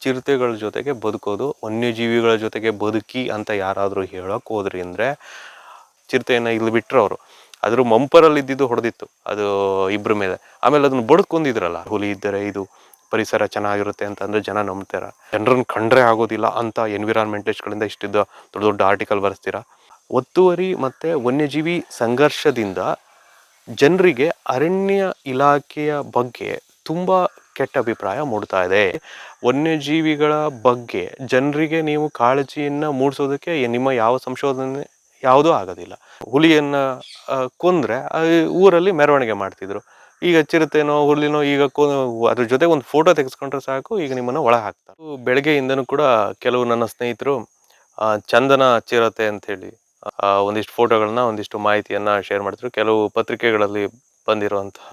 ಚಿರತೆಗಳ ಜೊತೆಗೆ ಬದುಕೋದು, ವನ್ಯಜೀವಿಗಳ ಜೊತೆಗೆ ಬದುಕಿ ಅಂತ ಯಾರಾದರೂ ಹೇಳೋಕೆ ಹೋದ್ರಿ ಅಂದರೆ ಚಿರತೆಯನ್ನು ಇಲ್ಲಿ ಬಿಟ್ಟರು ಅವರು. ಅದ್ರ ಮಂಪರಲ್ಲಿ ಇದ್ದಿದ್ದು ಹೊಡೆದಿತ್ತು. ಅದು ಇಬ್ಬರ ಮೇಲೆ. ಆಮೇಲೆ ಅದನ್ನ ಬಡ್ಕೊಂಡಿದ್ರಲ್ಲ ಹುಲಿ ಇದ್ದರೆ ಇದು ಪರಿಸರ ಚೆನ್ನಾಗಿರುತ್ತೆ ಅಂತ ಅಂದರೆ ಜನ ನಂಬ್ತಾರ. ಜನರನ್ನು ಕಂಡ್ರೆ ಆಗೋದಿಲ್ಲ ಅಂತ ಎನ್ವಿರಾನ್ಮೆಂಟಿಸ್ಟ್ಗಳಿಂದ ಇಷ್ಟಿದ್ದ ದೊಡ್ಡ ದೊಡ್ಡ ಆರ್ಟಿಕಲ್ ಬರೆಸ್ತೀರಾ? ಒತ್ತುವರಿ ಮತ್ತು ವನ್ಯಜೀವಿ ಸಂಘರ್ಷದಿಂದ ಜನರಿಗೆ ಅರಣ್ಯ ಇಲಾಖೆಯ ಬಗ್ಗೆ ತುಂಬಾ ಕೆಟ್ಟ ಅಭಿಪ್ರಾಯ ಮೂಡ್ತಾ ಇದೆ. ವನ್ಯಜೀವಿಗಳ ಬಗ್ಗೆ ಜನರಿಗೆ ನೀವು ಕಾಳಜಿಯನ್ನು ಮೂಡಿಸೋದಕ್ಕೆ ನಿಮ್ಮ ಯಾವ ಸಂಶೋಧನೆ ಯಾವುದೂ ಆಗೋದಿಲ್ಲ. ಹುಲಿಯನ್ನ ಕೊಂದರೆ ಊರಲ್ಲಿ ಮೆರವಣಿಗೆ ಮಾಡ್ತಿದ್ರು. ಈಗ ಚಿರತೆನೋ ಹುಲಿನೋ ಈಗ ಅದ್ರ ಜೊತೆ ಒಂದು ಫೋಟೋ ತೆಗೆಸ್ಕೊಂಡ್ರೆ ಸಾಕು, ಈಗ ನಿಮ್ಮನ್ನು ಒಳ ಹಾಕ್ತಾರೆ ಬೆಳಗ್ಗೆಯಿಂದನೂ ಕೂಡ ಕೆಲವು ನನ್ನ ಸ್ನೇಹಿತರು ಚಂದನ ಚಿರತೆ ಅಂತ ಹೇಳಿ ಒಂದಿಷ್ಟು ಫೋಟೋಗಳನ್ನ ಒಂದಿಷ್ಟು ಮಾಹಿತಿಯನ್ನ ಶೇರ್ ಮಾಡ್ತಿದ್ರು. ಕೆಲವು ಪತ್ರಿಕೆಗಳಲ್ಲಿ ಬಂದಿರುವಂತಹ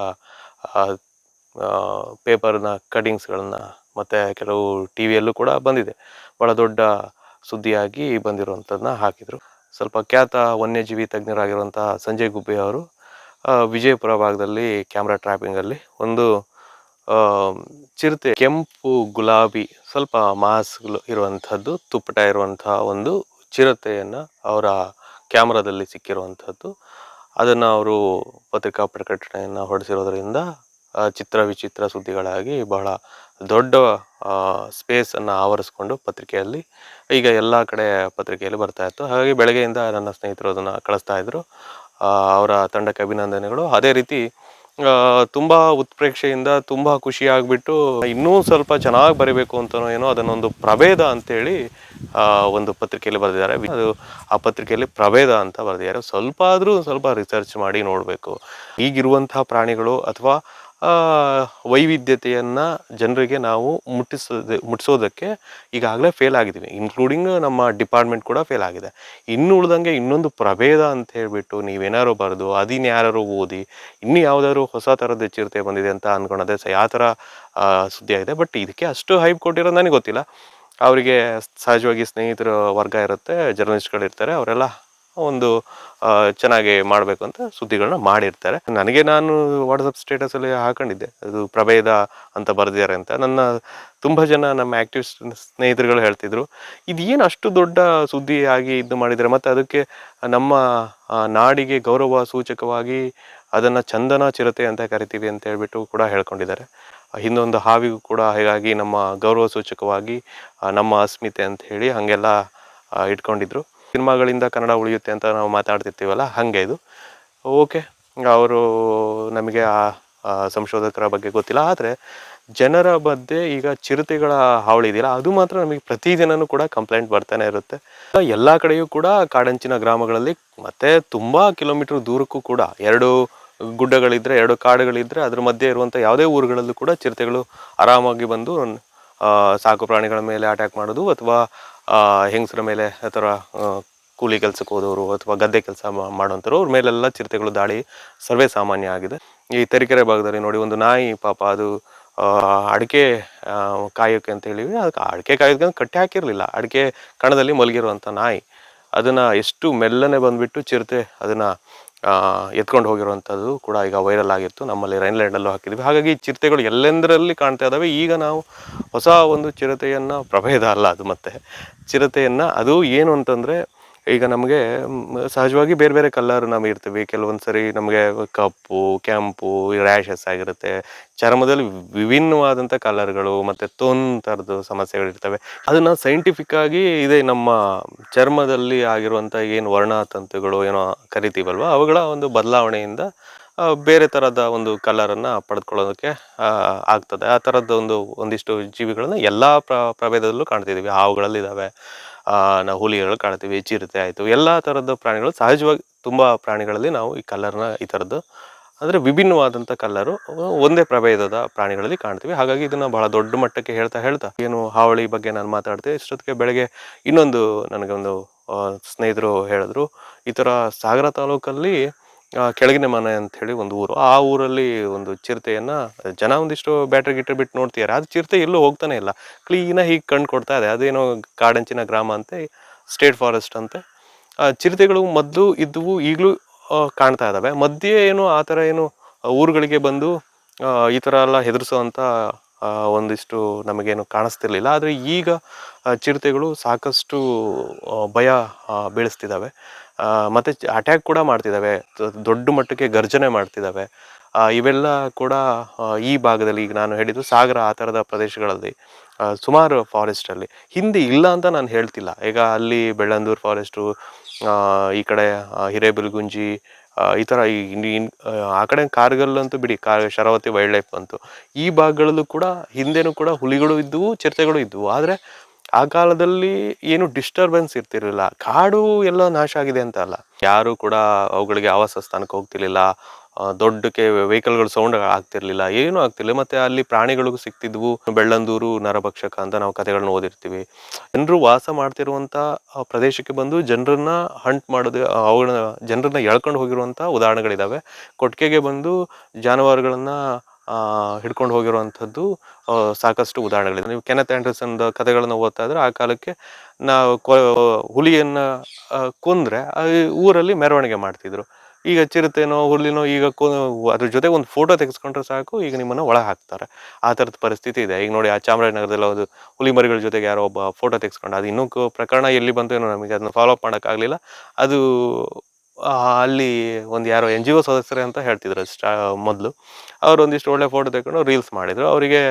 ಪೇಪರ್ನ ಕಟಿಂಗ್ಸ್ಗಳನ್ನು ಮತ್ತು ಕೆಲವು ಟಿ ವಿಯಲ್ಲೂ ಕೂಡ ಬಂದಿದೆ. ಭಾಳ ದೊಡ್ಡ ಸುದ್ದಿಯಾಗಿ ಬಂದಿರುವಂಥದ್ದನ್ನ ಹಾಕಿದರು. ಸ್ವಲ್ಪ ಖ್ಯಾತ ವನ್ಯಜೀವಿ ತಜ್ಞರಾಗಿರುವಂಥ ಸಂಜಯ್ ಗುಬ್ಬೆ ಅವರು ವಿಜಯಪುರ ಭಾಗದಲ್ಲಿ ಕ್ಯಾಮ್ರಾ ಟ್ರ್ಯಾಪಿಂಗಲ್ಲಿ ಒಂದು ಚಿರತೆ, ಕೆಂಪು ಗುಲಾಬಿ ಸ್ವಲ್ಪ ಮಾಸ್ಗಳು ಇರುವಂಥದ್ದು, ತುಪ್ಪಟ ಇರುವಂಥ ಒಂದು ಚಿರತೆಯನ್ನು ಅವರ ಕ್ಯಾಮ್ರಾದಲ್ಲಿ ಸಿಕ್ಕಿರುವಂಥದ್ದು. ಅದನ್ನು ಅವರು ಪತ್ರಿಕಾ ಪ್ರಕಟಣೆಯನ್ನು ಹೊರಡಿಸಿರೋದ್ರಿಂದ ಚಿತ್ರ ವಿಚಿತ್ರ ಸುದ್ದಿಗಳಾಗಿ ಬಹಳ ದೊಡ್ಡ ಸ್ಪೇಸನ್ನು ಆವರಿಸ್ಕೊಂಡು ಪತ್ರಿಕೆಯಲ್ಲಿ, ಈಗ ಎಲ್ಲ ಕಡೆ ಪತ್ರಿಕೆಯಲ್ಲಿ ಬರ್ತಾ ಇತ್ತು. ಹಾಗಾಗಿ ಬೆಳಗ್ಗೆಯಿಂದ ನನ್ನ ಸ್ನೇಹಿತರು ಅದನ್ನು ಕಳಿಸ್ತಾ ಇದ್ದರು ಅವರ ತಂಡಕ್ಕೆ ಅಭಿನಂದನೆಗಳು. ಅದೇ ರೀತಿ ತುಂಬ ಉತ್ಪ್ರೇಕ್ಷೆಯಿಂದ ತುಂಬ ಖುಷಿಯಾಗಿಬಿಟ್ಟು ಇನ್ನೂ ಸ್ವಲ್ಪ ಚೆನ್ನಾಗಿ ಬರಿಬೇಕು ಅಂತನೋ ಏನೋ ಅದನ್ನೊಂದು ಪ್ರಭೇದ ಅಂತೇಳಿ ಒಂದು ಪತ್ರಿಕೆಯಲ್ಲಿ ಬರೆದಿದ್ದಾರೆ. ಅದು ಆ ಪತ್ರಿಕೆಯಲ್ಲಿ ಪ್ರಭೇದ ಅಂತ ಬರೆದಿದ್ದಾರೆ. ಸ್ವಲ್ಪ ಆದರೂ ಸ್ವಲ್ಪ ರಿಸರ್ಚ್ ಮಾಡಿ ನೋಡಬೇಕು. ಈಗಿರುವಂತಹ ಪ್ರಾಣಿಗಳು ಅಥವಾ ವೈವಿಧ್ಯತೆಯನ್ನ ಜನರಿಗೆ ನಾವು ಮುಟ್ಟಿಸೋದ ಮುಟ್ಟಿಸೋದಕ್ಕೆ ಈಗಾಗಲೇ ಫೇಲ್ ಆಗಿದ್ದೀವಿ ಇನ್ಕ್ಲೂಡಿಂಗ್ ನಮ್ಮ ಡಿಪಾರ್ಟ್ಮೆಂಟ್ ಕೂಡ ಫೇಲ್ ಆಗಿದೆ. ಇನ್ನು ಉಳ್ದಂಗೆ ಇನ್ನೊಂದು ಪ್ರಭೇದ ಅಂತ ಹೇಳ್ಬಿಟ್ಟು ನೀವೇನಾರು ಬರೆದು ಅದಿನ್ ಯಾರು ಓದಿ, ಇನ್ನು ಯಾವ್ದಾದ್ರು ಹೊಸ ಥರದ ಚಿರತೆ ಬಂದಿದೆ ಅಂತ ಅನ್ಕೊಳದೆ ಸ, ಯಾವ ಥರ ಸುದ್ದಿ ಆಗಿದೆ. ಬಟ್ ಇದಕ್ಕೆ ಅಷ್ಟು ಹೈಪ್ ಕೊಟ್ಟಿರೋದು ನನಗೆ ಗೊತ್ತಿಲ್ಲ. ಅವರಿಗೆ ಸಹಜವಾಗಿ ಸ್ನೇಹಿತರ ವರ್ಗ ಇರುತ್ತೆ ಜರ್ನಲಿಸ್ಟ್ಗಳಿರ್ತಾರೆ ಅವರೆಲ್ಲ ಒಂದು ಚೆನ್ನಾಗಿ ಮಾಡಬೇಕು ಅಂತ ಸುದ್ದಿಗಳನ್ನ ಮಾಡಿರ್ತಾರೆ. ನನಗೆ ನಾನು ವಾಟ್ಸಪ್ ಸ್ಟೇಟಸಲ್ಲಿ ಹಾಕೊಂಡಿದ್ದೆ. ಅದು ಪ್ರಭೇದ ಅಂತ ಬರೆದಿದ್ದಾರೆ ಅಂತ. ನನ್ನ ತುಂಬ ಜನ ನಮ್ಮ ಆ್ಯಕ್ಟಿವ್ ಸ್ನೇಹಿತರುಗಳು ಹೇಳ್ತಿದ್ರು, ಇದೇನು ಅಷ್ಟು ದೊಡ್ಡ ಸುದ್ದಿ ಆಗಿ ಇದು ಮಾಡಿದ್ದಾರೆ ಮತ್ತು ಅದಕ್ಕೆ ನಮ್ಮ ನಾಡಿಗೆ ಗೌರವ ಸೂಚಕವಾಗಿ ಅದನ್ನು ಚಂದನ ಚಿರತೆ ಅಂತ ಕರಿತೀವಿ ಅಂತ ಹೇಳ್ಬಿಟ್ಟು ಕೂಡ ಹೇಳ್ಕೊಂಡಿದ್ದಾರೆ. ಹಿಂದೊಂದು ಹಾವಿಗೂ ಕೂಡ ಹೀಗಾಗಿ ನಮ್ಮ ಗೌರವ ಸೂಚಕವಾಗಿ ನಮ್ಮ ಅಸ್ಮಿತೆ ಅಂತ ಹೇಳಿ ಹಾಗೆಲ್ಲ ಇಟ್ಕೊಂಡಿದ್ರು. ಸಿನಿಮಾಗಳಿಂದ ಕನ್ನಡ ಉಳಿಯುತ್ತೆ ಅಂತ ನಾವು ಮಾತಾಡ್ತಿರ್ತೀವಲ್ಲ, ಹಾಗೆ ಇದು. ಓಕೆ, ಅವರು ನಮಗೆ ಆ ಸಂಶೋಧಕರ ಬಗ್ಗೆ ಗೊತ್ತಿಲ್ಲ, ಆದರೆ ಜನರ ಮಧ್ಯೆ ಈಗ ಚಿರತೆಗಳ ಹಾವಳಿ ಇದೆಯಲ್ಲ, ಅದು ಮಾತ್ರ ನಮಗೆ ಪ್ರತಿದಿನವೂ ಕೂಡ ಕಂಪ್ಲೇಂಟ್ ಬರ್ತಾನೆ ಇರುತ್ತೆ. ಎಲ್ಲ ಕಡೆಯೂ ಕೂಡ ಕಾಡಂಚಿನ ಗ್ರಾಮಗಳಲ್ಲಿ ಮತ್ತೆ ತುಂಬ ಕಿಲೋಮೀಟರ್ ದೂರಕ್ಕೂ ಕೂಡ ಎರಡು ಗುಡ್ಡಗಳಿದ್ದರೆ ಎರಡು ಕಾಡುಗಳಿದ್ದರೆ ಅದ್ರ ಮಧ್ಯೆ ಇರುವಂಥ ಯಾವುದೇ ಊರುಗಳಲ್ಲೂ ಕೂಡ ಚಿರತೆಗಳು ಆರಾಮಾಗಿ ಬಂದು ಸಾಕು ಪ್ರಾಣಿಗಳ ಮೇಲೆ ಅಟ್ಯಾಕ್ ಮಾಡೋದು ಅಥವಾ ಹೆಂಗಸರ ಮೇಲೆ ಆ, ಕೂಲಿ ಕೆಲಸಕ್ಕೆ ಹೋದವರು ಅಥವಾ ಗದ್ದೆ ಕೆಲಸ ಮಾಡೋಂಥವ್ರು ಅವ್ರ ಮೇಲೆಲ್ಲ ಚಿರತೆಗಳು ದಾಳಿ ಸರ್ವೇ ಸಾಮಾನ್ಯ ಆಗಿದೆ. ಈ ತರೀಕೆರೆ ಭಾಗದಲ್ಲಿ ನೋಡಿ ಒಂದು ನಾಯಿ ಪಾಪ ಅದು ಅಡಿಕೆ ಕಾಯೋಕೆ ಅಂತ ಹೇಳಿ ಅದಕ್ಕೆ ಅಡಿಕೆ ಕಾಯೋದಕ್ಕೆ ಕಟ್ಟಿ ಹಾಕಿರಲಿಲ್ಲ. ಅಡಿಕೆ ಕಣದಲ್ಲಿ ಮಲಗಿರುವಂಥ ನಾಯಿ. ಅದನ್ನು ಎಷ್ಟು ಮೆಲ್ಲನೆ ಬಂದುಬಿಟ್ಟು ಚಿರತೆ ಅದನ್ನ ಎತ್ಕೊಂಡು ಹೋಗಿರುವಂಥದ್ದು ಕೂಡ ಈಗ ವೈರಲ್ ಆಗಿತ್ತು. ನಮ್ಮಲ್ಲಿ ರೈನ್ಲ್ಯಾಂಡಲ್ಲೂ ಹಾಕಿದ್ವಿ ಹಾಗಾಗಿ ಈ ಚಿರತೆಗಳು ಎಲ್ಲೆಂದರಲ್ಲಿ ಕಾಣ್ತಾ ಇದ್ದಾವೆ? ಈಗ ನಾವು ಹೊಸ ಒಂದು ಚಿರತೆಯನ್ನು ಪ್ರಭೇದ ಅಲ್ಲ ಅದು ಮತ್ತೆ. ಚಿರತೆಯನ್ನು ಅದು ಏನು ಅಂತಂದ್ರೆ ಈಗ ನಮಗೆ ಸಹಜವಾಗಿ ಬೇರೆ ಬೇರೆ ಕಲರ್ ನಾವು ಇರ್ತೀವಿ ಕೆಲವೊಂದು ಸರಿ ನಮಗೆ ಕಪ್ಪು, ಕೆಂಪು ರ್ಯಾಷಸ್ ಆಗಿರುತ್ತೆ. ಚರ್ಮದಲ್ಲಿ ವಿಭಿನ್ನವಾದಂಥ ಕಲರ್ಗಳು ಮತ್ತು ತೊನ್ ಥರದ್ದು ಸಮಸ್ಯೆಗಳಿರ್ತವೆ ಅದನ್ನು ಸೈಂಟಿಫಿಕ್ ಆಗಿ ಇದೆ ನಮ್ಮ ಚರ್ಮದಲ್ಲಿ ಆಗಿರುವಂಥ ಏನು ವರ್ಣತಂತುಗಳು ಏನೋ ಕರಿತೀವಲ್ವ, ಅವುಗಳ ಒಂದು ಬದಲಾವಣೆಯಿಂದ ಬೇರೆ ಥರದ ಒಂದು ಕಲರನ್ನು ಪಡೆದುಕೊಳ್ಳೋದಕ್ಕೆ ಆಗ್ತದೆ. ಆ ಥರದ್ದು ಒಂದು, ಒಂದಿಷ್ಟು ಜೀವಿಗಳನ್ನು ಎಲ್ಲ ಪ್ರ, ಪ್ರಭೇದದಲ್ಲೂ ಕಾಣ್ತಿದ್ದೀವಿ ಹಾವುಗಳಲ್ಲಿದ್ದಾವೆ. ನಾವು ಹುಲಿಗಳು ಕಾಣ್ತೀವಿ, ಚಿರತೆ ಆಯಿತು, ಎಲ್ಲ ಥರದ ಪ್ರಾಣಿಗಳು ಸಹಜವಾಗಿ ತುಂಬ ಪ್ರಾಣಿಗಳಲ್ಲಿ ನಾವು ಈ ಕಲರ್ನ ಈ ಥರದ್ದು ಅಂದರೆ ವಿಭಿನ್ನವಾದಂಥ ಕಲ್ಲರು ಒಂದೇ ಪ್ರಭೇದದ ಪ್ರಾಣಿಗಳಲ್ಲಿ ಕಾಣ್ತೀವಿ. ಹಾಗಾಗಿ ಇದನ್ನು ಬಹಳ ದೊಡ್ಡ ಮಟ್ಟಕ್ಕೆ ಹೇಳ್ತಾ ಹೇಳ್ತಾ ಏನು ಹಾವಳಿ ಬಗ್ಗೆ ನಾನು ಮಾತಾಡ್ತೀವಿ ಇಷ್ಟೊತ್ತಿಗೆ ಬೆಳಗ್ಗೆ ಇನ್ನೊಂದು ನನಗೆ ಒಂದು ಸ್ನೇಹಿತರು ಹೇಳಿದ್ರು, ಈ ಥರ ಸಾಗರ ತಾಲೂಕಲ್ಲಿ ಕೆಳಗಿನ ಮನೆ ಅಂತ ಹೇಳಿ ಒಂದು ಊರು. ಆ ಊರಲ್ಲಿ ಒಂದು ಚಿರತೆಯನ್ನು ಜನ ಒಂದಿಷ್ಟು ಬ್ಯಾಟ್ರಿ ಗಿಟ್ರಿ ಬಿಟ್ಟು ನೋಡ್ತಿದ್ದಾರೆ ಅದು ಚಿರತೆ ಎಲ್ಲೂ ಹೋಗ್ತಾನೆ ಇಲ್ಲ. ಕ್ಲೀನಾಗಿ ಹೀಗೆ ಕಣ್ಣು ಕೊಡ್ತಾ ಇದೆ. ಅದೇನೋ ಕಾಡಂಚಿನ ಗ್ರಾಮ ಅಂತೆ ಸ್ಟೇಟ್ ಫಾರೆಸ್ಟ್ ಅಂತೆ. ಚಿರತೆಗಳು ಮೊದಲು ಇದ್ದವು ಈಗಲೂ ಕಾಣ್ತಾ ಇದ್ದಾವೆ ಮಧ್ಯೆ ಏನು ಆ ಥರ ಏನು ಊರುಗಳಿಗೆ ಬಂದು ಈ ಥರ ಎಲ್ಲ ಹೆದರಿಸುವಂಥ ಒಂದಿಷ್ಟು ನಮಗೇನು ಕಾಣಿಸ್ತಿರ್ಲಿಲ್ಲ. ಆದರೆ ಈಗ ಚಿರತೆಗಳು ಸಾಕಷ್ಟು ಭಯ ಬೀಳಿಸ್ತಿದ್ದಾವೆ ಮತ್ತು ಅಟ್ಯಾಕ್ ಕೂಡ ಮಾಡ್ತಿದ್ದಾವೆ ದೊಡ್ಡ ಮಟ್ಟಕ್ಕೆ ಗರ್ಜನೆ ಮಾಡ್ತಿದ್ದಾವೆ ಇವೆಲ್ಲ ಕೂಡ ಈ ಭಾಗದಲ್ಲಿ ಈಗ ನಾನು ಹೇಳಿದ್ದು ಸಾಗರ ಆ ಥರದ ಪ್ರದೇಶಗಳಲ್ಲಿ ಸುಮಾರು ಫಾರೆಸ್ಟಲ್ಲಿ ಹಿಂದೆ ಇಲ್ಲ ಅಂತ ನಾನು ಹೇಳ್ತಿಲ್ಲ. ಈಗ ಅಲ್ಲಿ ಬೆಳ್ಳಂದೂರು ಫಾರೆಸ್ಟು ಈ ಕಡೆ ಹಿರೇಬಿಲ್ಗುಂಜಿ ಈ ಥರ ಈ ಆ, ಕಡೆ ಕಾರ್ಗಲ್ ಅಂತೂ ಬಿಡಿ ಕಾರ್ ಶರಾವತಿ ವೈಲ್ಡ್ ಲೈಫ್ ಬಂತು ಈ ಭಾಗಗಳಲ್ಲೂ ಕೂಡ ಹಿಂದೆನೂ ಕೂಡ ಹುಲಿಗಳು ಇದ್ದವು ಚಿರತೆಗಳು ಇದ್ದವು. ಆದರೆ ಆ ಕಾಲದಲ್ಲಿ ಏನು ಡಿಸ್ಟರ್ಬೆನ್ಸ್ ಇರ್ತಿರಲಿಲ್ಲ. ಕಾಡು ಎಲ್ಲ ನಾಶ ಆಗಿದೆ ಅಂತ ಅಲ್ಲ. ಯಾರು ಕೂಡ ಅವುಗಳಿಗೆ ಆವಾಸ ಸ್ಥಾನಕ್ಕೆ ಹೋಗ್ತಿರ್ಲಿಲ್ಲ. ದೊಡ್ಡಕ್ಕೆ ವೆಹಿಕಲ್ಗಳು ಸೌಂಡ್ ಆಗ್ತಿರ್ಲಿಲ್ಲ, ಏನೂ ಆಗ್ತಿರ್ಲಿಲ್ಲ. ಮತ್ತೆ ಅಲ್ಲಿ ಪ್ರಾಣಿಗಳಿಗೂ ಸಿಗ್ತಿದ್ವು ಬೆಳ್ಳಂದೂರು, ನರಭಕ್ಷಕ ಅಂತ ನಾವು ಕಥೆಗಳನ್ನ ಓದಿರ್ತೀವಿ. ಜನರು ವಾಸ ಮಾಡ್ತಿರುವಂತ ಪ್ರದೇಶಕ್ಕೆ ಬಂದು ಜನರನ್ನ ಹಂಟ್ ಮಾಡೋದು ಅವುಗಳನ್ನ ಜನರನ್ನ ಎಳ್ಕೊಂಡು ಹೋಗಿರುವಂತ ಉದಾಹರಣೆಗಳಿದಾವೆ. ಕೊಟ್ಟಿಗೆಗೆ ಬಂದು ಜಾನುವಾರುಗಳನ್ನ ಹಿಡ್ಕೊಂಡು ಹೋಗಿರುವಂಥದ್ದು ಸಾಕಷ್ಟು ಉದಾಹರಣೆಗಳಿದೆ. ನೀವು ಕೆನತ್ ಆಂಡರ್ಸನ್ ಕಥೆಗಳನ್ನ ಓದ್ತಾ ಇದ್ರೆ ಆ ಕಾಲಕ್ಕೆ ನಾವು ಹುಲಿಯನ್ನ ಕೊಂದ್ರೆ ಊರಲ್ಲಿ ಮೆರವಣಿಗೆ ಮಾಡ್ತಿದ್ರು. ಈಗ ಚಿರತೆನೋ ಹುಲ್ಲಿನೋ ಈಗ ಅದ್ರ ಜೊತೆ ಒಂದು ಫೋಟೋ ತೆಗೆಸ್ಕೊಂಡ್ರೆ ಸಾಕು, ಈಗ ನಿಮ್ಮನ್ನು ಒಳ ಹಾಕ್ತಾರೆ. ಆ ಥರದ ಪರಿಸ್ಥಿತಿ ಇದೆ. ಈಗ ನೋಡಿ ಆ ಚಾಮರಾಜನಗರದಲ್ಲಿ ಒಂದು ಹುಲಿ ಮರಿಗಳ ಜೊತೆಗೆ ಯಾರೋ ಒಬ್ಬ ಫೋಟೋ ತೆಗೆಸ್ಕೊಂಡು, ಅದು ಇನ್ನೂ ಪ್ರಕರಣ ಎಲ್ಲಿ ಬಂತು ಏನೋ ನಮಗೆ ಅದನ್ನ ಫಾಲೋ ಅಪ್ ಮಾಡೋಕ್ಕಾಗಲಿಲ್ಲ ಅದು ಅಲ್ಲಿ ಒಂದು ಯಾರೋ ಎನ್ ಜಿ ಒ ಸದಸ್ಯರೇ ಅಂತ ಹೇಳ್ತಿದ್ರು ಸ್ಟಾ ಮೊದಲು. ಅವರು ಒಂದಿಷ್ಟು ಒಳ್ಳೆ ಫೋಟೋ ತೆಗೆಕೊಂಡು ರೀಲ್ಸ್ ಮಾಡಿದರು. ಅವರಿಗೆ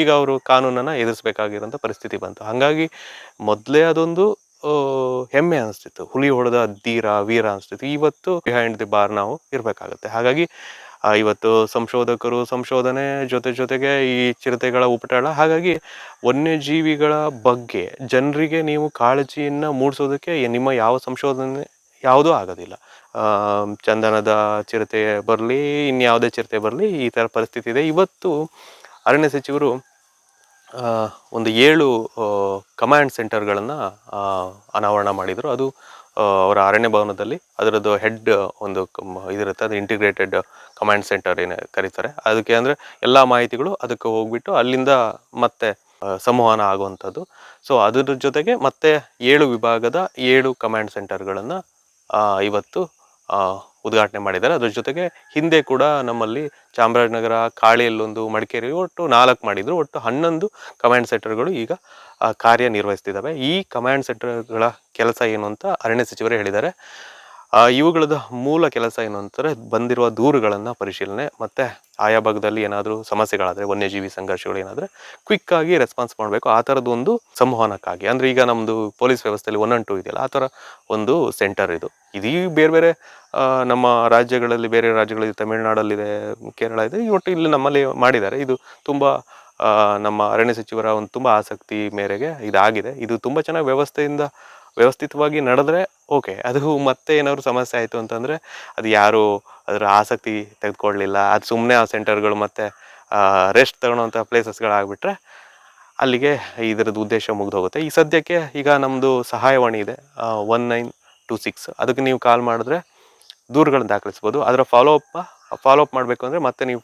ಈಗ ಅವರು ಕಾನೂನನ್ನು ಎದುರಿಸಬೇಕಾಗಿರೋಂಥ ಪರಿಸ್ಥಿತಿ ಬಂತು. ಹಾಗಾಗಿ ಮೊದಲೇ ಅದೊಂದು ಹೆಮ್ಮೆ ಅನಿಸ್ತಿತ್ತು. ಹುಲಿ ಹೊಡೆದ ಧೀರ, ವೀರ ಅನಿಸ್ತಿತ್ತು. ಇವತ್ತು ಬಿಹೈಂಡ್ ದಿ ಬಾರ್ ನಾವು ಇರಬೇಕಾಗುತ್ತೆ. ಹಾಗಾಗಿ ಇವತ್ತು ಸಂಶೋಧಕರು, ಸಂಶೋಧನೆ ಜೊತೆ ಜೊತೆಗೆ ಈ ಚಿರತೆಗಳ ಉಪಟಳ. ಹಾಗಾಗಿ, ವನ್ಯಜೀವಿಗಳ ಬಗ್ಗೆ ಜನರಿಗೆ ನೀವು ಕಾಳಜಿಯನ್ನು ಮೂಡಿಸೋದಕ್ಕೆ ನಿಮ್ಮ ಯಾವ ಸಂಶೋಧನೆ ಯಾವುದೂ ಆಗೋದಿಲ್ಲ. ಚಂದನದ ಚಿರತೆ ಬರಲಿ, ಇನ್ಯಾವುದೇ ಚಿರತೆ ಬರಲಿ, ಈ ಥರ ಪರಿಸ್ಥಿತಿ ಇದೆ. ಇವತ್ತು ಅರಣ್ಯ ಸಚಿವರು ಒಂದು ಏಳು ಕಮಾಂಡ್ ಸೆಂಟರ್ಗಳನ್ನು ಅನಾವರಣ ಮಾಡಿದರು. ಅದು ಅವರ ಅರಣ್ಯ ಭವನದಲ್ಲಿ ಅದರದ್ದು ಹೆಡ್ ಒಂದು ಇದಿರುತ್ತೆ. ಅದು ಇಂಟಿಗ್ರೇಟೆಡ್ ಕಮಾಂಡ್ ಸೆಂಟರ್ ಏನು ಕರೀತಾರೆ. ಅದಕ್ಕೆ ಅಂದರೆ ಎಲ್ಲ ಮಾಹಿತಿಗಳು ಅದಕ್ಕೆ ಹೋಗ್ಬಿಟ್ಟು ಅಲ್ಲಿಂದ ಮತ್ತೆ ಸಂವಹನ ಆಗುವಂಥದ್ದು. ಸೊ ಅದರ ಜೊತೆಗೆ ಮತ್ತೆ ಏಳು ವಿಭಾಗದ ಏಳು ಕಮಾಂಡ್ ಸೆಂಟರ್ಗಳನ್ನು ಇವತ್ತು ಉದ್ಘಾಟನೆ ಮಾಡಿದ್ದಾರೆ. ಅದ್ರ ಜೊತೆಗೆ ಹಿಂದೆ ಕೂಡ ನಮ್ಮಲ್ಲಿ ಚಾಮರಾಜನಗರ, ಕಾಳಿಯಲ್ಲೊಂದು, ಮಡಿಕೇರಿ ಒಟ್ಟು ನಾಲ್ಕು ಮಾಡಿದ್ರು. ಒಟ್ಟು ಹನ್ನೊಂದು ಕಮಾಂಡ್ ಸೆಂಟರ್ಗಳು ಈಗ ಕಾರ್ಯನಿರ್ವಹಿಸ್ತಿದ್ದಾವೆ. ಈ ಕಮಾಂಡ್ ಸೆಂಟರ್ಗಳ ಕೆಲಸ ಏನು ಅಂತ ಅರಣ್ಯ ಸಚಿವರು ಹೇಳಿದ್ದಾರೆ. ಇವುಗಳದ ಮೂಲ ಕೆಲಸ ಏನು ಅಂತಾರೆ, ಬಂದಿರುವ ದೂರುಗಳನ್ನು ಪರಿಶೀಲನೆ, ಮತ್ತೆ ಆಯಾ ಭಾಗದಲ್ಲಿ ಏನಾದರೂ ಸಮಸ್ಯೆಗಳಾದರೆ, ವನ್ಯಜೀವಿ ಸಂಘರ್ಷಗಳು ಏನಾದರೆ ಕ್ವಿಕ್ ಆಗಿ ರೆಸ್ಪಾನ್ಸ್ ಮಾಡಬೇಕು. ಆ ಥರದ್ದು ಒಂದು ಸಂವಹನಕ್ಕಾಗಿ. ಅಂದರೆ ಈಗ ನಮ್ಮದು ಪೊಲೀಸ್ ವ್ಯವಸ್ಥೆಯಲ್ಲಿ ಒನ್ ಆನ್ ಟು ಇದೆಯಲ್ಲ, ಆ ಥರ ಒಂದು ಸೆಂಟರ್ ಇದು. ಇದೀ ಬೇರೆ ಬೇರೆ ನಮ್ಮ ರಾಜ್ಯಗಳಲ್ಲಿ, ಬೇರೆ ರಾಜ್ಯಗಳಲ್ಲಿ, ತಮಿಳುನಾಡಲ್ಲಿದೆ, ಕೇರಳ ಇದೆ ಒಟ್ಟು ಇಲ್ಲಿ ನಮ್ಮಲ್ಲಿ ಮಾಡಿದ್ದಾರೆ. ಇದು ತುಂಬ ನಮ್ಮ ಅರಣ್ಯ ಸಚಿವರ ಒಂದು ತುಂಬ ಆಸಕ್ತಿ ಮೇರೆಗೆ ಇದಾಗಿದೆ. ಇದು ತುಂಬ ಚೆನ್ನಾಗಿ ವ್ಯವಸ್ಥೆಯಿಂದ ವ್ಯವಸ್ಥಿತವಾಗಿ ನಡೆದ್ರೆ ಓಕೆ, ಅದು ಮತ್ತೆ ಏನಾದ್ರು ಸಮಸ್ಯೆ ಆಯಿತು ಅಂತಂದರೆ ಅದು ಯಾರು ಅದರ ಆಸಕ್ತಿ ತೆಗೆದುಕೊಳ್ಳಲಿಲ್ಲ. ಅದು ಸುಮ್ಮನೆ ಆ ಸೆಂಟರ್ಗಳು ಮತ್ತೆ ರೆಸ್ಟ್ ತಗೊಳ್ಳೋಂಥ ಪ್ಲೇಸಸ್ಗಳಾಗ್ಬಿಟ್ರೆ ಅಲ್ಲಿಗೆ ಇದರದ್ದು ಉದ್ದೇಶ ಮುಗ್ದೋಗುತ್ತೆ. ಈ ಸದ್ಯಕ್ಕೆ ಈಗ ನಮ್ಮದು ಸಹಾಯವಾಣಿ ಇದೆ ಒನ್ ನೈನ್ ಟು ಸಿಕ್ಸ್. ಅದಕ್ಕೆ ನೀವು ಕಾಲ್ ಮಾಡಿದ್ರೆ ದೂರುಗಳನ್ನ ದಾಖಲಿಸ್ಬೋದು. ಅದರ ಫಾಲೋ ಅಪ್ ಫಾಲೋ ಅಪ್ ಮಾಡಬೇಕು ಅಂದರೆ ಮತ್ತೆ ನೀವು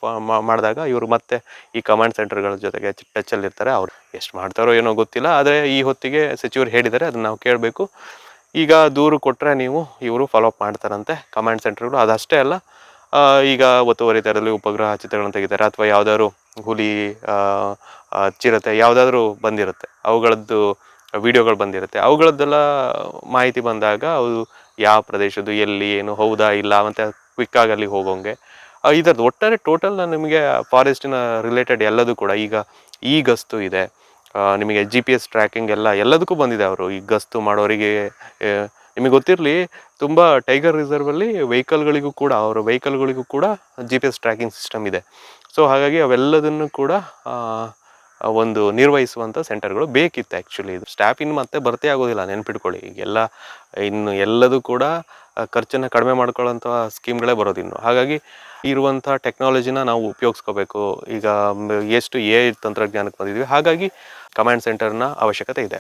ಮಾಡಿದಾಗ ಇವರು ಮತ್ತೆ ಈ ಕಮಾಂಡ್ ಸೆಂಟರ್ಗಳ ಜೊತೆಗೆ ಟಚ್ಚಲ್ಲಿರ್ತಾರೆ. ಅವ್ರು ಎಷ್ಟು ಮಾಡ್ತಾರೋ ಏನೋ ಗೊತ್ತಿಲ್ಲ. ಆದರೆ ಈ ಹೊತ್ತಿಗೆ ಸಚಿವರು ಹೇಳಿದ್ದಾರೆ. ಅದನ್ನ ನಾವು ಕೇಳಬೇಕು. ಈಗ ದೂರು ಕೊಟ್ಟರೆ ನೀವು ಇವರು ಫಾಲೋ ಅಪ್ ಮಾಡ್ತಾರಂತೆ. ಕಮಾಂಡ್ ಸೆಂಟರ್ಗಳು ಅದಷ್ಟೇ ಅಲ್ಲ ಈಗ ಒತ್ತುವರಿ ಥರದಲ್ಲಿ ಉಪಗ್ರಹ ಚಿತ್ರಗಳನ್ನು ತೆಗಿತಾರೆ ಅಥವಾ ಯಾವುದಾದ್ರು ಹುಲಿ ಚಿರತೆ ಯಾವುದಾದ್ರೂ ಬಂದಿರುತ್ತೆ. ಅವುಗಳದ್ದು ವಿಡಿಯೋಗಳು ಬಂದಿರುತ್ತೆ. ಅವುಗಳದ್ದೆಲ್ಲ ಮಾಹಿತಿ ಬಂದಾಗ ಅವು ಯಾವ ಪ್ರದೇಶದ್ದು, ಎಲ್ಲಿ, ಏನು, ಹೌದಾ, ಇಲ್ಲ ಮತ್ತು ಕ್ವಿಕ್ಕಾಗಿ ಅಲ್ಲಿಗೆ ಹೋಗೋಂಗೆ. ಇದರದ್ದು ಒಟ್ಟಾರೆ ಟೋಟಲ್ ನಿಮಗೆ ಫಾರೆಸ್ಟಿನ ರಿಲೇಟೆಡ್ ಎಲ್ಲದೂ ಕೂಡ ಈಗ ಈ ಗಸ್ತು ಇದೆ. ನಿಮಗೆ ಜಿ ಪಿ ಎಸ್ ಟ್ರ್ಯಾಕಿಂಗ್ ಎಲ್ಲ ಎಲ್ಲದಕ್ಕೂ ಬಂದಿದೆ ಅವರು. ಈ ಗಸ್ತು ಮಾಡೋರಿಗೆ ನಿಮಗೆ ಗೊತ್ತಿರಲಿ, ತುಂಬ ಟೈಗರ್ ರಿಸರ್ವಲ್ಲಿ ವೆಹಿಕಲ್ಗಳಿಗೂ ಕೂಡ, ಅವರ ವೆಹಿಕಲ್ಗಳಿಗೂ ಕೂಡ G P S tracking system ಇದೆ. ಸೊ ಹಾಗಾಗಿ ಅವೆಲ್ಲದನ್ನು ಕೂಡ ಒಂದು ನಿರ್ವಹಿಸುವಂಥ ಸೆಂಟರ್ಗಳು ಬೇಕಿತ್ತು ಆ್ಯಕ್ಚುಲಿ ಇದು ಸ್ಟಾಫ್ ಇನ್ನು ಮತ್ತೆ ಬರ್ತೇ ಆಗೋದಿಲ್ಲ, ನೆನ್ಪಿಟ್ಕೊಳ್ಳಿ. ಈಗೆಲ್ಲ ಇನ್ನು ಎಲ್ಲದೂ ಕೂಡ ಖರ್ಚನ್ನು ಕಡಿಮೆ ಮಾಡ್ಕೊಳ್ಳೋಂಥ ಸ್ಕೀಮ್ಗಳೇ ಬರೋದಿನ್ನು ಹಾಗಾಗಿ ಇರುವಂಥ ಟೆಕ್ನಾಲಜಿನ ನಾವು ಉಪಯೋಗಿಸ್ಕೋಬೇಕು. ಈಗ ಎಷ್ಟು ಎ ತಂತ್ರಜ್ಞಾನಕ್ಕೆ ಬಂದಿದ್ವಿ. ಹಾಗಾಗಿ ಕಮಾಂಡ್ ಸೆಂಟರ್ನ ಅವಶ್ಯಕತೆ ಇದೆ.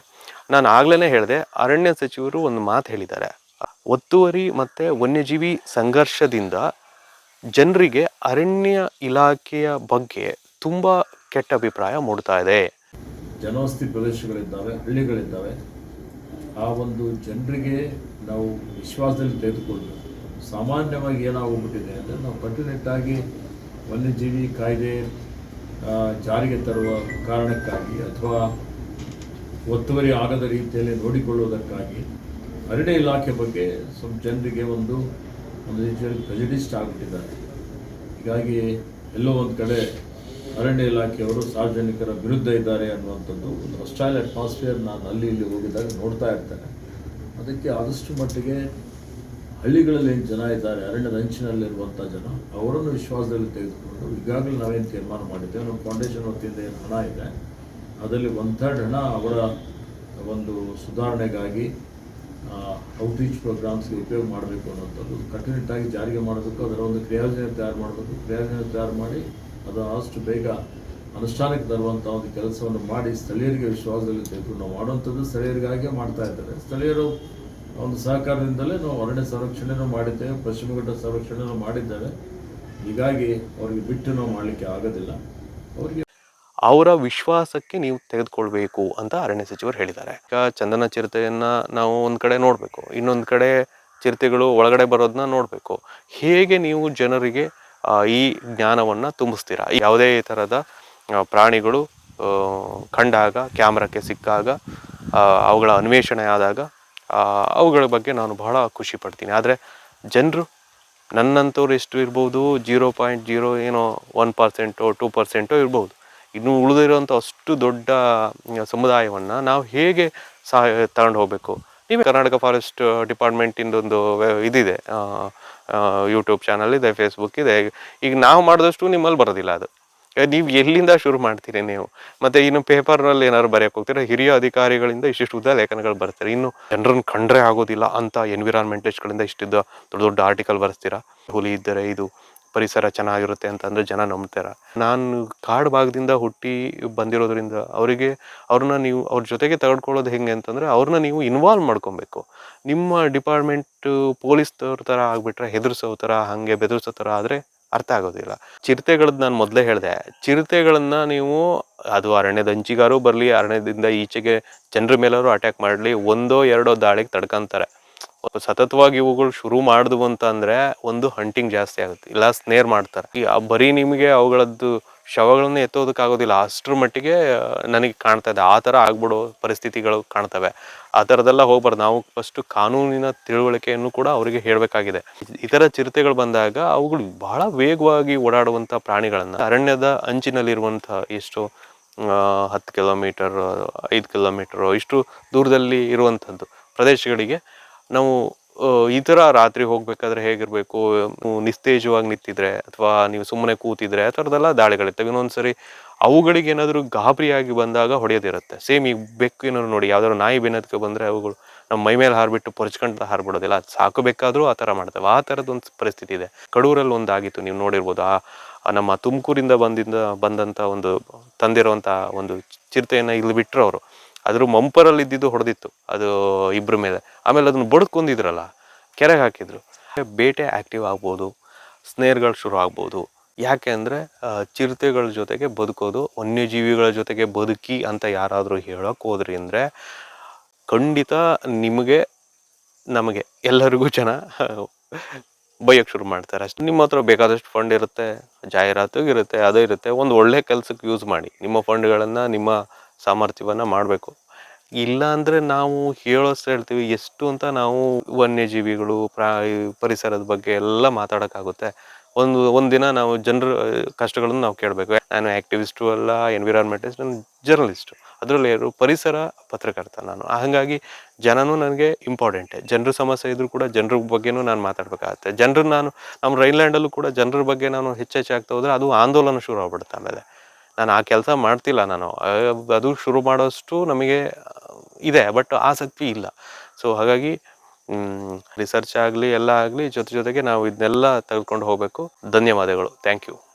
ನಾನು ಆಗ್ಲೇ ಹೇಳಿದೆ, ಅರಣ್ಯ ಸಚಿವರು ಒಂದು ಮಾತು ಹೇಳಿದ್ದಾರೆ. ಒತ್ತುವರಿ ಮತ್ತು ವನ್ಯಜೀವಿ ಸಂಘರ್ಷದಿಂದ ಜನರಿಗೆ ಅರಣ್ಯ ಇಲಾಖೆಯ ಬಗ್ಗೆ ತುಂಬ ಕೆಟ್ಟ ಅಭಿಪ್ರಾಯ ಮೂಡ್ತಾ ಇದೆ. ಜನವಸತಿ ಪ್ರದೇಶಗಳಿದ್ದಾವೆ, ಹಳ್ಳಿಗಳಿದ್ದಾವೆ. ಆ ಒಂದು ಜನರಿಗೆ ನಾವು ವಿಶ್ವಾಸದಲ್ಲಿ ತೆಗೆದುಕೊಂಡು ಸಾಮಾನ್ಯವಾಗಿ ಏನಾಗೋಗ್ಬಿಟ್ಟಿದೆ ಅಂದರೆ ನಾವು ಕಟ್ಟುನಿಟ್ಟಾಗಿ ವನ್ಯಜೀವಿ ಕಾಯ್ದೆ ಜಾರಿಗೆ ತರುವ ಕಾರಣಕ್ಕಾಗಿ ಅಥವಾ ಒತ್ತುವರಿ ಆಗದ ರೀತಿಯಲ್ಲಿ ನೋಡಿಕೊಳ್ಳುವುದಕ್ಕಾಗಿ ಅರಣ್ಯ ಇಲಾಖೆ ಬಗ್ಗೆ ಸ್ವಲ್ಪ ಜನರಿಗೆ ಒಂದು ಒಂದು ರೀತಿಯಲ್ಲಿ ಪ್ರೆಜಡಿಸ್ಟ್ ಆಗಿಬಿಟ್ಟಿದ್ದಾರೆ. ಹೀಗಾಗಿ ಎಲ್ಲೋ ಒಂದು ಕಡೆ ಅರಣ್ಯ ಇಲಾಖೆಯವರು ಸಾರ್ವಜನಿಕರ ವಿರುದ್ಧ ಇದ್ದಾರೆ ಅನ್ನುವಂಥದ್ದು ಒಂದು ಹೊಸ್ಟೈಲ್ ಅಟ್ಮಾಸ್ಫಿಯರ್ ನಾನು ಅಲ್ಲಿ ಇಲ್ಲಿ ಹೋಗಿದಾಗ ನೋಡ್ತಾ ಇರ್ತೇನೆ. ಅದಕ್ಕೆ ಆದಷ್ಟು ಮಟ್ಟಿಗೆ ಹಳ್ಳಿಗಳಲ್ಲಿ ಏನು ಜನ ಇದ್ದಾರೆ ಅರಣ್ಯದ ಅಂಚಿನಲ್ಲಿರುವಂಥ ಜನ, ಅವರನ್ನು ವಿಶ್ವಾಸದಲ್ಲಿ ತೆಗೆದುಕೊಂಡು ಈಗಾಗಲೇ ನಾವೇನು ತೀರ್ಮಾನ ಮಾಡಿದ್ದೇವೆ. ನಮ್ಮ ಫೌಂಡೇಶನ್ ವತಿಯಿಂದ ಏನು ಹಣ ಇದೆ, ಅದರಲ್ಲಿ ಒನ್ ಥರ್ಡ್ ಹಣ ಅವರ ಒಂದು ಸುಧಾರಣೆಗಾಗಿ ಔಟ್ರೀಚ್ ಪ್ರೋಗ್ರಾಮ್ಸ್ಗೆ ಉಪಯೋಗ ಮಾಡಬೇಕು ಅನ್ನೋಂಥದ್ದು ಕಟ್ಟುನಿಟ್ಟಾಗಿ ಜಾರಿಗೆ ಮಾಡಬೇಕು, ಅದರ ಒಂದು ಕ್ರಿಯಾಯೋಜನೆ ತಯಾರು ಮಾಡಬೇಕು. ಕ್ರಿಯಾಯೋಜನೆ ತಯಾರು ಮಾಡಿ ಅದು ಆದಷ್ಟು ಬೇಗ ಅನುಷ್ಠಾನಕ್ಕೆ ತರುವಂಥ ಒಂದು ಕೆಲಸವನ್ನು ಮಾಡಿ ಸ್ಥಳೀಯರಿಗೆ ವಿಶ್ವಾಸದಲ್ಲಿ ತೆಗೆದುಕೊಂಡು ನಾವು ಮಾಡುವಂಥದ್ದು ಸ್ಥಳೀಯರಿಗಾಗಿಯೇ ಮಾಡ್ತಾ ಇದ್ದಾರೆ. ಸ್ಥಳೀಯರು ಒಂದು ಸಹಕಾರದಿಂದಲೇ ನಾವು ಅರಣ್ಯ ಸಂರಕ್ಷಣೆನೂ ಮಾಡಿದ್ದೇವೆ, ಪಶ್ಚಿಮ ಘಟ್ಟ ಸಂರಕ್ಷಣೆನೂ ಮಾಡಿದ್ದೇವೆ. ಹೀಗಾಗಿ ಅವರಿಗೆ ಬಿಟ್ಟು ನಾವು ಮಾಡಲಿಕ್ಕೆ ಆಗೋದಿಲ್ಲ. ಅವರಿಗೆ ಅವರ ವಿಶ್ವಾಸಕ್ಕೆ ನೀವು ತೆಗೆದುಕೊಳ್ಬೇಕು ಅಂತ ಅರಣ್ಯ ಸಚಿವರು ಹೇಳಿದ್ದಾರೆ. ಈಗ ಚಂದನ ಚಿರತೆಯನ್ನು ನಾವು ಒಂದು ಕಡೆ ನೋಡಬೇಕು, ಇನ್ನೊಂದು ಕಡೆ ಚಿರತೆಗಳು ಒಳಗಡೆ ಬರೋದನ್ನ ನೋಡಬೇಕು. ಹೇಗೆ ನೀವು ಜನರಿಗೆ ಈ ಜ್ಞಾನವನ್ನು ತುಂಬಿಸ್ತೀರಾ? ಯಾವುದೇ ಥರದ ಪ್ರಾಣಿಗಳು ಕಂಡಾಗ, ಕ್ಯಾಮ್ರಾಕ್ಕೆ ಸಿಕ್ಕಾಗ ಅವುಗಳ ಅನ್ವೇಷಣೆ ಆದಾಗ ಅವುಗಳ ಬಗ್ಗೆ ನಾನು ಬಹಳ ಖುಷಿ ಪಡ್ತೀನಿ. ಆದರೆ ಜನರು ನನ್ನಂಥವ್ರು ಎಷ್ಟು ಇರ್ಬೋದು, ಜೀರೋ ಪಾಯಿಂಟ್ ಜೀರೋ ಏನೋ ಒನ್ ಪರ್ಸೆಂಟೋ, ಟೂ ಪರ್ಸೆಂಟೋ ಇರ್ಬೋದು. ಇನ್ನು ಉಳಿದಿರೋಂಥ ಅಷ್ಟು ದೊಡ್ಡ ಸಮುದಾಯವನ್ನು ನಾವು ಹೇಗೆ ಸಹ ತಗೊಂಡು ಹೋಗಬೇಕು? ನೀವೇ ಕರ್ನಾಟಕ ಫಾರೆಸ್ಟ್ ಡಿಪಾರ್ಟ್ಮೆಂಟಿಂದ ಒಂದು ಇದಿದೆ. ಯೂಟ್ಯೂಬ್ ಚಾನಲ್ ಇದೆ ಫೇಸ್ಬುಕ್ ಇದೆ. ಈಗ ನಾವು ಮಾಡಿದಷ್ಟು ನಿಮ್ಮಲ್ಲಿ ಬರೋದಿಲ್ಲ ಅದು. ನೀವು ಎಲ್ಲಿಂದ ಶುರು ಮಾಡ್ತೀರಿ ನೀವು? ಮತ್ತೆ ಇನ್ನು ಪೇಪರ್ನಲ್ಲಿ ಏನಾದ್ರು ಬರೆಯಕ್ಕೆ ಹೋಗ್ತೀರಾ? ಹಿರಿಯ ಅಧಿಕಾರಿಗಳಿಂದ ಇಷ್ಟಿಷ್ಟು ಉದ್ದ ಲೇಖನಗಳು ಬರ್ತಾರೆ. ಇನ್ನು ಜನರನ್ನು ಕಂಡ್ರೆ ಆಗೋದಿಲ್ಲ ಅಂತ ಎನ್ವಿರಾನ್ಮೆಂಟಿಸ್ಟ್ಗಳಿಂದ ಇಷ್ಟಿದ್ದ ದೊಡ್ಡ ದೊಡ್ಡ ಆರ್ಟಿಕಲ್ ಬರೆಸ್ತೀರಾ? ಹುಲಿ ಇದ್ದರೆ ಇದು ಪರಿಸರ ಚೆನ್ನಾಗಿರುತ್ತೆ ಅಂತಂದ್ರೆ ಜನ ನಂಬ್ತಾರ. ನಾನು ಕಾಡು ಭಾಗದಿಂದ ಹುಟ್ಟಿ ಬಂದಿರೋದ್ರಿಂದ ಅವರಿಗೆ ಅವ್ರನ್ನ ನೀವು ಅವ್ರ ಜೊತೆಗೆ ತೆಗೆದುಕೊಳ್ಳೋದು ಹೆಂಗೆ ಅಂತಂದ್ರೆ ಅವ್ರನ್ನ ನೀವು ಇನ್ವಾಲ್ವ್ ಮಾಡ್ಕೊಬೇಕು. ನಿಮ್ಮ ಡಿಪಾರ್ಟ್ಮೆಂಟ್ ಪೊಲೀಸ್ ಥರ ಆಗ್ಬಿಟ್ರೆ ಹೆದರ್ಸೋ ಥರ, ಹಾಗೆ ಬೆದರ್ಸೋ ಥರ ಆದರೆ ಅರ್ಥ ಆಗೋದಿಲ್ಲ. ಚಿರತೆಗಳದ್ದು ನಾನು ಮೊದಲೇ ಹೇಳಿದೆ. ಚಿರತೆಗಳನ್ನು ನೀವು ಅದು ಅರಣ್ಯದ ಅಂಚಿಗಾರು ಬರಲಿ, ಅರಣ್ಯದಿಂದ ಈಚೆಗೆ ಜನರ ಮೇಲಾದ್ರು ಅಟ್ಯಾಕ್ ಮಾಡಲಿ, ಒಂದೋ ಎರಡೋ ದಾಳಿಗೆ ತಡ್ಕೊಂತಾರೆ. ಸತತವಾಗಿ ಇವುಗಳು ಶುರು ಮಾಡಿದ್ವು ಅಂತ ಒಂದು ಹಂಟಿಂಗ್ ಜಾಸ್ತಿ ಆಗುತ್ತೆ. ಇಲ್ಲ ಸ್ನೇರ್ ಮಾಡ್ತಾರೆ. ಈ ಬರೀ ನಿಮಗೆ ಅವುಗಳದ್ದು ಶವಗಳನ್ನ ಎತ್ತೋದಕ್ಕಾಗೋದಿಲ್ಲ ಅಷ್ಟರ ಮಟ್ಟಿಗೆ ನನಗೆ ಕಾಣ್ತಾ ಇದೆ. ಆ ಥರ ಆಗ್ಬಿಡೋ ಪರಿಸ್ಥಿತಿಗಳು ಕಾಣ್ತವೆ. ಆ ಥರದ್ದೆಲ್ಲ ಹೋಗ್ಬಾರ್ದು. ನಾವು ಫಸ್ಟ್ ಕಾನೂನಿನ ತಿಳುವಳಿಕೆಯನ್ನು ಕೂಡ ಅವರಿಗೆ ಹೇಳಬೇಕಾಗಿದೆ. ಇತರ ಚಿರತೆಗಳು ಬಂದಾಗ ಅವುಗಳು ಬಹಳ ವೇಗವಾಗಿ ಓಡಾಡುವಂಥ ಪ್ರಾಣಿಗಳನ್ನು ಅರಣ್ಯದ ಅಂಚಿನಲ್ಲಿರುವಂಥ ಎಷ್ಟು ಹತ್ತು ಕಿಲೋಮೀಟರ್, ಐದು ಕಿಲೋಮೀಟರು, ಇಷ್ಟು ದೂರದಲ್ಲಿ ಇರುವಂಥದ್ದು ಪ್ರದೇಶಗಳಿಗೆ ನಾವು ಈ ಥರ ರಾತ್ರಿ ಹೋಗ್ಬೇಕಾದ್ರೆ ಹೇಗಿರಬೇಕು? ನಿಸ್ತೇಜವಾಗಿ ನಿಂತಿದ್ರೆ ಅಥವಾ ನೀವು ಸುಮ್ಮನೆ ಕೂತಿದ್ರೆ ಆ ಥರದ್ದೆಲ್ಲ ದಾಳಿಗಳಿರ್ತವೆ. ಇನ್ನೊಂದ್ಸರಿ ಅವುಗಳಿಗೆ ಏನಾದರೂ ಗಾಬರಿಯಾಗಿ ಬಂದಾಗ ಹೊಡೆಯೋದಿರುತ್ತೆ. ಸೇಮ್ ಈಗ ಬೆಕ್ಕು ಏನಾದ್ರು ನೋಡಿ, ಯಾವ್ದಾದ್ರು ನಾಯಿ ಬೆನ್ನದಕ್ಕೆ ಬಂದರೆ ಅವುಗಳು ನಮ್ಮ ಮೈ ಮೇಲೆ ಹಾರ್ಬಿಟ್ಟು ಪೊರ್ಚ್ಕೊಂತ ಹಾರ್ಬಿಡೋದಿಲ್ಲ. ಅದು ಸಾಕಬೇಕಾದ್ರೂ ಆ ಥರ ಮಾಡ್ತವೆ. ಆ ಥರದೊಂದು ಪರಿಸ್ಥಿತಿ ಇದೆ. ಕಡೂರಲ್ಲಿ ಒಂದು ಆಗಿತ್ತು ನೀವು ನೋಡಿರ್ಬೋದು. ಆ ನಮ್ಮ ತುಮಕೂರಿಂದ ಬಂದಿಂದ ಬಂದಂಥ ಒಂದು ತಂದಿರುವಂಥ ಒಂದು ಚಿರತೆಯನ್ನು ಇಲ್ಲಿ ಬಿಟ್ಟರು ಅವರು. ಅದ್ರ ಮಂಪರಲ್ಲಿ ಇದ್ದಿದ್ದು ಹೊಡೆದಿತ್ತು, ಅದು ಇಬ್ಬರ ಮೇಲೆ. ಆಮೇಲೆ ಅದನ್ನು ಬಡ್ಕೊಂಡಿದ್ರಲ್ಲ ಕೆರೆಗೆ ಹಾಕಿದ್ರು. ಬೇಟೆ ಆ್ಯಕ್ಟಿವ್ ಆಗ್ಬೋದು, ಸ್ನೇರ್ಗಳು ಶುರು ಆಗ್ಬೋದು. ಯಾಕೆ ಅಂದರೆ ಚಿರತೆಗಳ ಜೊತೆಗೆ ಬದುಕೋದು, ವನ್ಯಜೀವಿಗಳ ಜೊತೆಗೆ ಬದುಕಿ ಅಂತ ಯಾರಾದರೂ ಹೇಳೋಕೆ ಹೋದ್ರಿ ಅಂದರೆ, ಖಂಡಿತ ನಿಮಗೆ, ನಮಗೆ ಎಲ್ಲರಿಗೂ ಜನ ಬೈಯಕ್ಕೆ ಶುರು ಮಾಡ್ತಾರೆ. ಅಷ್ಟು ನಿಮ್ಮ ಹತ್ರ ಬೇಕಾದಷ್ಟು ಫಂಡ್ ಇರುತ್ತೆ ಜಾಹೀರಾತು ಇರುತ್ತೆ, ಅದೇ ಇರುತ್ತೆ, ಒಂದು ಒಳ್ಳೆ ಕೆಲಸಕ್ಕೆ ಯೂಸ್ ಮಾಡಿ. ನಿಮ್ಮ ಫಂಡ್ಗಳನ್ನು, ನಿಮ್ಮ ಸಾಮರ್ಥ್ಯವನ್ನು ಮಾಡಬೇಕು. ಇಲ್ಲ ಅಂದರೆ ನಾವು ಹೇಳೋಷ್ಟು ಹೇಳ್ತೀವಿ, ಎಷ್ಟು ಅಂತ ನಾವು ವನ್ಯಜೀವಿಗಳು, ಪ್ರಾ, ಪರಿಸರದ ಬಗ್ಗೆ ಎಲ್ಲ ಮಾತಾಡೋಕ್ಕಾಗುತ್ತೆ. ಒಂದು, ಒಂದಿನ ನಾವು ಜನರ, ಕಷ್ಟಗಳನ್ನು ನಾವು ಕೇಳಬೇಕು. ನಾನು ಆ್ಯಕ್ಟಿವಿಸ್ಟು ಅಲ್ಲ ಎನ್ವಿರಾನ್ಮೆಂಟಿಸ್ಟ್ ನಾನು ಜರ್ನಲಿಸ್ಟು. ಅದರಲ್ಲಿ ಯಾರು ಪರಿಸರ ಪತ್ರಕರ್ತ ನಾನು. ಹಾಗಾಗಿ ಜನನೂ ನನಗೆ ಇಂಪಾರ್ಟೆಂಟೆ. ಜನರ ಸಮಸ್ಯೆ ಇದ್ರೂ ಕೂಡ ಜನರ ಬಗ್ಗೆನೂ ನಾನು ಮಾತಾಡಬೇಕಾಗತ್ತೆ. ಜನರು ನಾನು, ನಮ್ಮ ರೈನ್ಲ್ಯಾಂಡಲ್ಲೂ ಕೂಡ ಜನರ ಬಗ್ಗೆ ನಾನು ಹೆಚ್ಚೆಚ್ಚಾಗ್ತಾ ಹೋದರೆ ಅದು ಆಂದೋಲನ ಶುರು ಆಗ್ಬಿಡುತ್ತೆ ಆಮೇಲೆ. ನಾನು ಆ ಕೆಲಸ ಮಾಡ್ತಿಲ್ಲ ನಾನು. ಅದು ಶುರು ಮಾಡೋಷ್ಟು ನಮಗೆ ಇದೆ, ಬಟ್ ಆಸಕ್ತಿ ಇಲ್ಲ. ಸೊ ಹಾಗಾಗಿ ರಿಸರ್ಚ್ ಆಗಲಿ, ಎಲ್ಲ ಆಗಲಿ, ಜೊತೆ ಜೊತೆಗೆ ನಾವು ಇದನ್ನೆಲ್ಲ ತೆಗೆದುಕೊಂಡು ಹೋಗಬೇಕು. ಧನ್ಯವಾದಗಳು. Thank you